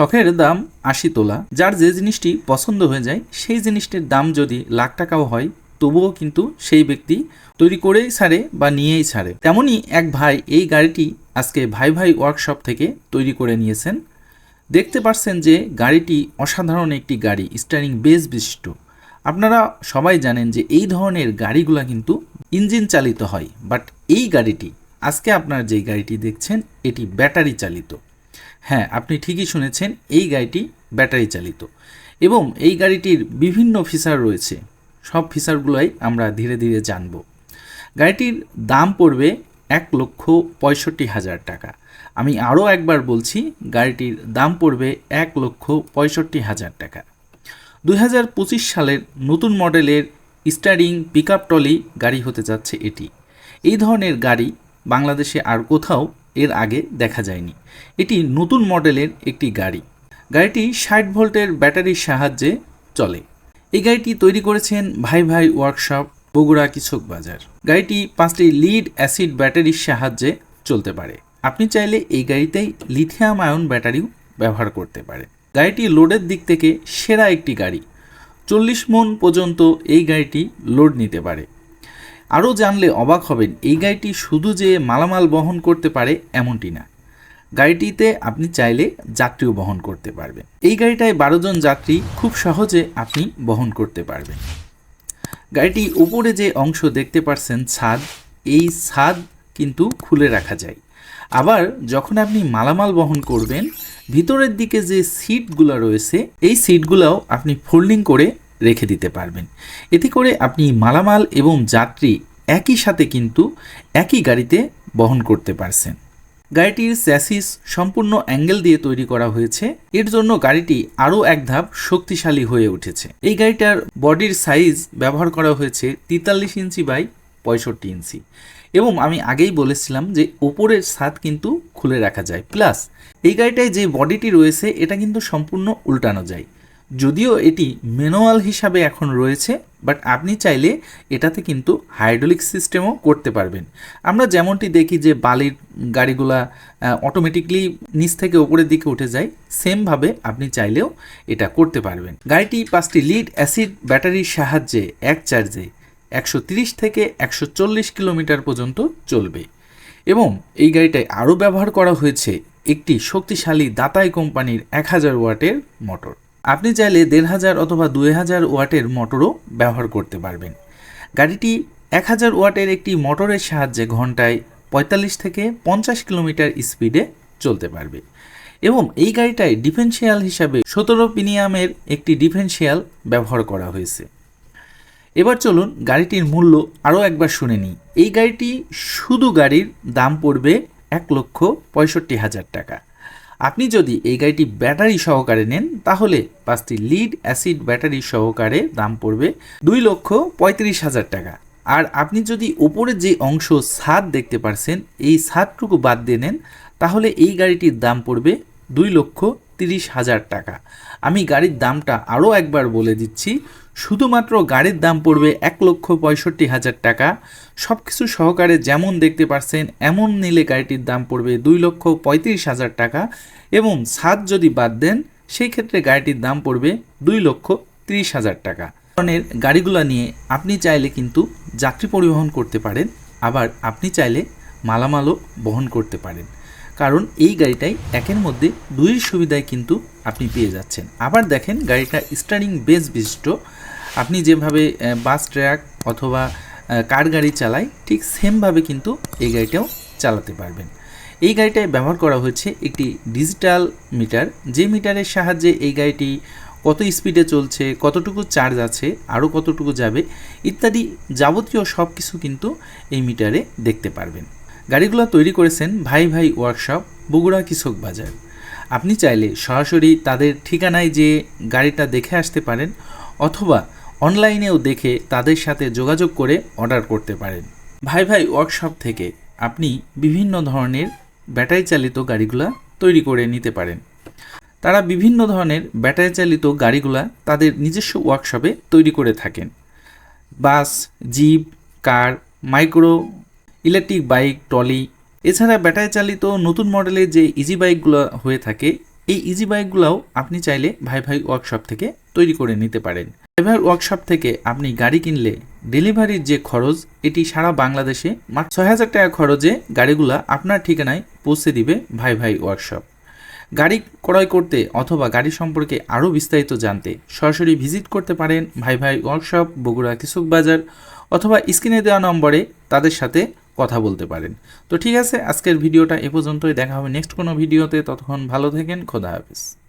শখের দাম আশি তোলা, যার যে জিনিসটি পছন্দ হয়ে যায়, সেই জিনিসটির দাম যদি লাখ টাকাও হয়, তবুও কিন্তু সেই ব্যক্তি তৈরি করেই ছাড়ে বা নিয়েই ছাড়ে। তেমনই এক ভাই এই গাড়িটি আজকে ভাই ভাই ওয়ার্কশপ থেকে তৈরি করে নিয়েছেন। দেখতে পাচ্ছেন যে গাড়িটি অসাধারণ একটি গাড়ি স্টারিং বেস বিশিষ্ট। আপনারা সবাই জানেন যে এই ধরনের গাড়িগুলা কিন্তু ইঞ্জিন চালিত হয় বাট এই গাড়িটি, আজকে আপনার যেই গাড়িটি দেখছেন, এটি ব্যাটারি চালিত। হ্যাঁ আপনি ঠিকই শুনেছেন, এই গাড়িটি ব্যাটারি চালিত। এবং এই গাড়িটির বিভিন্ন ফিচার রয়েছে। সব ফিচারগুলোই আমরা ধীরে ধীরে জানব। গাড়িটির দাম পড়বে এক লক্ষ পঁয়ষট্টি হাজার টাকা। আমি আরও একবার বলছি, গাড়িটির দাম পড়বে এক লক্ষ পঁয়ষট্টি হাজার টাকা। দুই হাজার পঁচিশ সালের নতুন মডেলের স্টারিং পিক আপ টলি গাড়ি হতে যাচ্ছে এটি। এই ধরনের গাড়ি বাংলাদেশে আর কোথাও এর আগে দেখা যায়নি। এটি নতুন মডেলের একটি গাড়ি। গাড়িটি ষাট ভোল্টের ব্যাটারির সাহায্যে চলে। এই গাড়িটি তৈরি করেছেন ভাই ভাই ওয়ার্কশপ, বগুড়া কিচক বাজার। গাড়িটি পাঁচটি লিড অ্যাসিড ব্যাটারির সাহায্যে চলতে পারে। আপনি চাইলে এই গাড়িতেই লিথিয়াম আয়ন ব্যাটারিও ব্যবহার করতে পারেন গাড়িটি লোডের দিক থেকে সেরা একটি গাড়ি। চল্লিশ মন পর্যন্ত এই গাড়িটি লোড নিতে পারে। আরও জানলে অবাক হবেন, এই গাড়িটি শুধু যে মালামাল বহন করতে পারে এমনটি না। গাড়িটিতে আপনি চাইলে যাত্রীও বহন করতে পারবেন। এই গাড়িটায় বারো জন যাত্রী খুব সহজে আপনি বহন করতে পারবেন। গাড়িটি উপরে যে অংশ দেখতে পাচ্ছেন ছাদ, এই ছাদ কিন্তু খুলে রাখা যায়। আবার যখন আপনি মালামাল বহন করবেন, ভিতরের দিকে যে সিটগুলো রয়েছে, এই সিটগুলোও আপনি ফোল্ডিং করে রেখে দিতে পারবেন। এতে করে আপনি মালামাল এবং যাত্রী একই সাথে কিন্তু একই গাড়িতে বহন করতে পারছেন। গাড়িটির স্যাসিস সম্পূর্ণ অ্যাঙ্গেল দিয়ে তৈরি করা হয়েছে। এর জন্য গাড়িটি আরও এক ধাপ শক্তিশালী হয়ে উঠেছে। এই গাড়িটার বডির সাইজ ব্যবহার করা হয়েছে তেতাল্লিশ ইঞ্চি বাই পঁয়ষট্টি ইঞ্চি। এবং আমি আগেই বলেছিলাম যে ওপরের ছাদ কিন্তু খুলে রাখা যায়। প্লাস এই গাড়িটায় যে বডিটি রয়েছে, এটা কিন্তু সম্পূর্ণ উল্টানো যায়। যদিও এটি ম্যানুয়াল হিসাবে এখন রয়েছে, বাট আপনি চাইলে এটাতে কিন্তু হাইড্রোলিক সিস্টেমও করতে পারবেন। আমরা যেমনটি দেখি যে বালির গাড়িগুলা অটোমেটিকলি নিচ থেকে ওপরের দিকে উঠে যায় সেমভাবে আপনি চাইলেও এটা করতে পারবেন। গাড়িটি পাঁচটি লিড অ্যাসিড ব্যাটারির সাহায্যে এক চার্জে একশো তিরিশ থেকে একশো চল্লিশ কিলোমিটার পর্যন্ত চলবে। এবং এই গাড়িটায় আরও ব্যবহার করা হয়েছে একটি শক্তিশালী দাতাই কোম্পানির এক হাজার ওয়াটের মোটর। আপনি চাইলে দেড় হাজার অথবা দুই হাজার ওয়াটের মোটরও ব্যবহার করতে পারবেন। গাড়িটি এক হাজার ওয়াটের একটি মোটরের সাহায্যে ঘন্টায় পঁয়তাল্লিশ থেকে পঞ্চাশ কিলোমিটার স্পিডে চলতে পারবে এবং এই গাড়িটায় ডিফেন্সিয়াল হিসাবে সতেরো পিনিয়ামের একটি ডিফেন্সিয়াল ব্যবহার করা হয়েছে। এবার চলুন গাড়িটির মূল্য আরও একবার শুনে নিই। এই গাড়িটি শুধু গাড়ির দাম পড়বে এক লক্ষ পঁয়ষট্টি হাজার টাকা। আপনি যদি এই গাড়িটি ব্যাটারি সহকারে নেন, তাহলে পাঁচটি লিড অ্যাসিড ব্যাটারি সহকারে দাম পড়বে দুই লক্ষ পঁয়ত্রিশ হাজার টাকা। আর আপনি যদি ওপরে যে অংশ ছাদ দেখতে পারছেন, এই ছাদটুকু বাদ দিয়ে নেন, তাহলে এই গাড়িটির দাম পড়বে দুই লক্ষ তিরিশ হাজার টাকা। আমি গাড়ির দামটা আরও একবার বলে দিচ্ছি শুধুমাত্র গাড়ির দাম পড়বে এক লক্ষ পঁয়ষট্টি হাজার টাকা। সব কিছু সহকারে যেমন দেখতে পারছেন, এমন নিলে গাড়িটির দাম পড়বে দুই লক্ষ পঁয়ত্রিশ হাজার টাকা এবং ছাদ যদি বাদ দেন সেই ক্ষেত্রে গাড়িটির দাম পড়বে দুই লক্ষ তিরিশ হাজার টাকা। ধরনের গাড়িগুলো নিয়ে আপনি চাইলে কিন্তু যাত্রী পরিবহন করতে পারেন, আবার আপনি চাইলে মালামালও বহন করতে পারেন। কারণ এই গাড়িটাই একের মধ্যে দুইয়ের সুবিধায় কিন্তু আপনি পেয়ে যাচ্ছেন। আবার দেখেন গাড়িটা স্টারিং বেস বিশিষ্ট। আপনি যেভাবে বাস ট্র্যাক অথবা কার গাড়ি চালায়, ঠিক সেমভাবে কিন্তু এই গাড়িটাও চালাতে পারবেন। এই গাড়িটায় ব্যবহার করা হয়েছে একটি ডিজিটাল মিটার যে মিটারের সাহায্যে এই গাড়িটি কত স্পিডে চলছে, কতটুকু চার্জ আছে, আরও কতটুকু যাবে, ইত্যাদি যাবতীয় সব কিছু কিন্তু এই মিটারে দেখতে পারবেন। গাড়িগুলো তৈরি করেছেন ভাই ভাই ওয়ার্কশপ বগুড়া কৃষক বাজার। আপনি চাইলে সরাসরি তাদের ঠিকানায় যে গাড়িটা দেখে আসতে পারেন অথবা অনলাইনেও দেখে তাদের সাথে যোগাযোগ করে অর্ডার করতে পারেন। ভাই ভাই ওয়ার্কশপ থেকে আপনি বিভিন্ন ধরনের ব্যাটারি চালিত গাড়িগুলা তৈরি করে নিতে পারেন। তারা বিভিন্ন ধরনের ব্যাটারি চালিত গাড়িগুলা তাদের নিজস্ব ওয়ার্কশপে তৈরি করে থাকেন। Bus, jeep, car micro electric bike, trolley, এছাড়া ব্যাটারি চালিত নতুন মডেলের যে ইজি বাইকগুলো হয়ে থাকে, এই ইজি বাইকগুলোও আপনি চাইলে ভাই ভাই ওয়ার্কশপ থেকে তৈরি করে নিতে পারেন। ভাই ভাই ওয়ার্কশপ থেকে আপনি গাড়ি কিনলে ডেলিভারির যে খরচ, এটি সারা বাংলাদেশে মাত্র ছয় হাজার টাকা খরচে গাড়িগুলো আপনার ঠিকানায় পৌঁছে দিবে ভাই ভাই ওয়ার্কশপ গাড়ি ক্রয় করতে অথবা গাড়ি সম্পর্কে আরও বিস্তারিত জানতে সরাসরি ভিজিট করতে পারেন ভাই ভাই ওয়ার্কশপ বগুড়া কৃষক বাজার অথবা স্ক্রিনে দেওয়া নম্বরে তাদের সাথে কথা বলতে পারেন। তো ঠিক আছে, আজকের ভিডিওটা এ পর্যন্তই। দেখা হবে নেক্সট কোনো ভিডিওতে। ততক্ষণ ভালো থাকেন, খোদা হাফিজ।